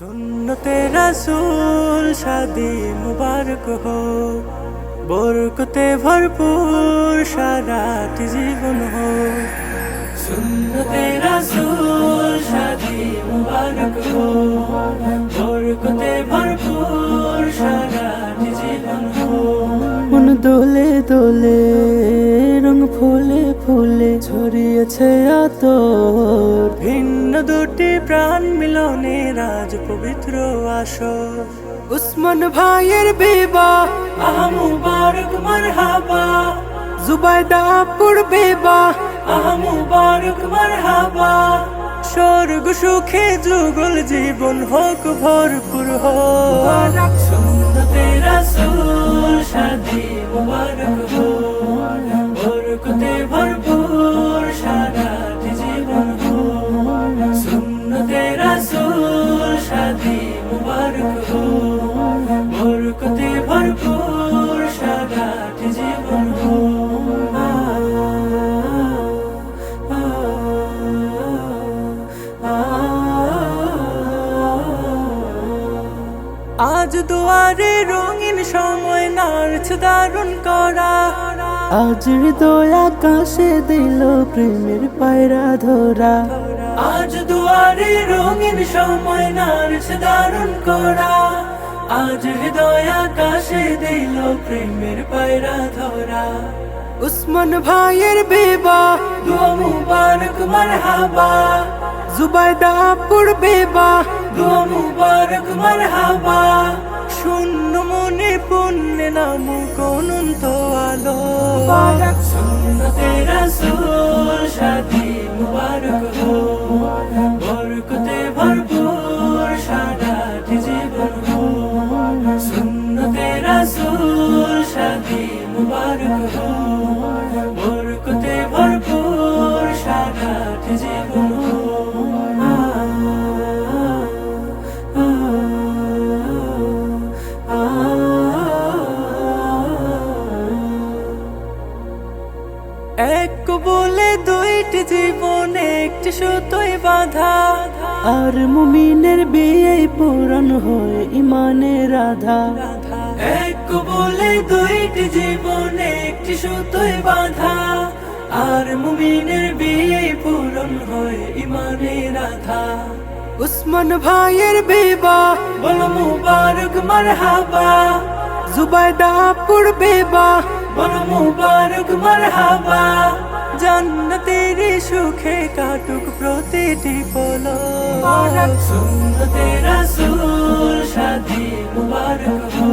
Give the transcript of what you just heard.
সুন্নতে রাসূল শাদি মুবারক হো বরকতে ভরপুর সারাটি জীবন হো সুন্নতে রাসূল শাদি মুবারক হো বরকতে ভরপুর সারাটি জীবন হো মন দোলে দোলে, রং ফুলে ফুলে ছড়িয়েছে আতর। ভিন্ন দুটি প্রাণ মিলনে রাজ পবিত্র আসর। উসমান ভাইয়ের বেবা আহা মুবারক, মারহাবা। জুবাইদা পড়বে বা আহা মুবারক, মারহাবা। স্বর্গ, সুখে যুগল জীবন হোক, ভরপুর হোক। সুন্নতে রাসূল শাদি মুবারক হো ভরপুর জীবন আজ দুয়ারে রঙিন সময় নাড়ছে দারুণ করা। আজ হৃদয় আকাশে দিল প্রেমের পায়রা ধরা। আজ দুয়ারে রঙিন সময় নাড়ছে দারুণ করা। আজ হৃদয় আকাশে দিল প্রেমের পায়রা ধরা। উসমান ভাইয়ের বেবা দোয়া মুবারক মারহাবা। জুবাইদা পড়বে বা দোয়া মুবারক মারহাবা। শূন্য মনে পুণ্যে নাম অনন্ত আলো। সুন্নতে রাসূল শাদি মুবারক হো। রাসূল শাদি মুবারক বরকতে ভরপুর সারাটি জীবন এক বলে দুইটি জীবন, একটি সুতোই বাধা। আর মুমিনের বিয়ে পূরণ হয় ইমানের রাধা এক বলে দুইটি জীবন একটি সুতোয় বাঁধা। আর মুমিনের বিয়ে পূরণ হয় ইমানের রাধা উসমান ভাইয়ের বেবা বল মুবারক মারহাবা। জুবাইদা পুর বেবা বল মুবারক মারহাবা। জান্নাতের সুখে কাটুক প্রতিটি পলো সুন্নতে রাসূল শাদি মুবারক। হো